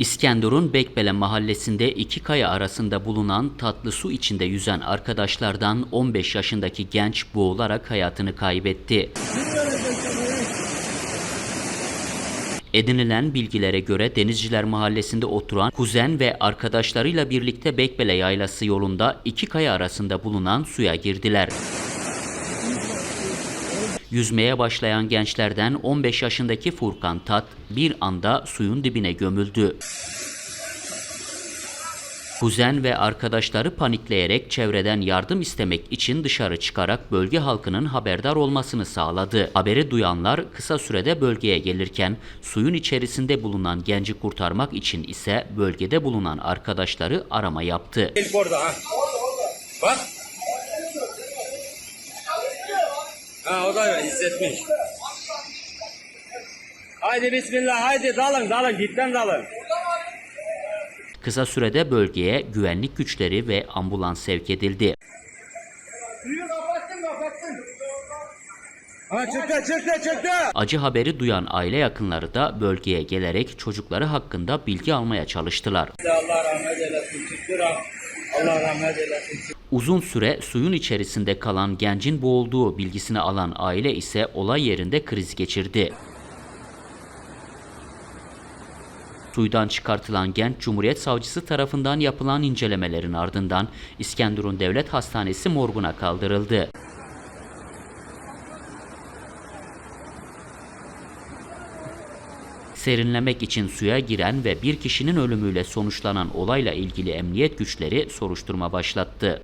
İskenderun Bekbele mahallesinde iki kaya arasında bulunan tatlı su içinde yüzen arkadaşlardan 15 yaşındaki genç boğularak hayatını kaybetti. Edinilen bilgilere göre Denizciler Mahallesi'nde oturan kuzen ve arkadaşlarıyla birlikte Bekbele Yaylası yolunda iki kaya arasında bulunan suya girdiler. Yüzmeye başlayan gençlerden 15 yaşındaki Furkan Tat bir anda suyun dibine gömüldü. Kuzen ve arkadaşları panikleyerek çevreden yardım istemek için dışarı çıkarak bölge halkının haberdar olmasını sağladı. Haberi duyanlar kısa sürede bölgeye gelirken suyun içerisinde bulunan genci kurtarmak için ise bölgede bulunan arkadaşları arama yaptı. Orada ha. Bak. Ha o da hissetmiş. Haydi bismillah haydi dalın dalın cidden dalın. Kısa sürede bölgeye güvenlik güçleri ve ambulans sevk edildi. Ha çıktı çıktı çıktı. Acı haberi duyan aile yakınları da bölgeye gelerek çocukları hakkında bilgi almaya çalıştılar. Allah rahmet eylesin Allah rahmet eylesin. Uzun süre suyun içerisinde kalan gencin boğulduğu bilgisini alan aile ise olay yerinde kriz geçirdi. Suydan çıkartılan genç Cumhuriyet Savcısı tarafından yapılan incelemelerin ardından İskenderun Devlet Hastanesi morguna kaldırıldı. Serinlemek için suya giren ve bir kişinin ölümüyle sonuçlanan olayla ilgili emniyet güçleri soruşturma başlattı.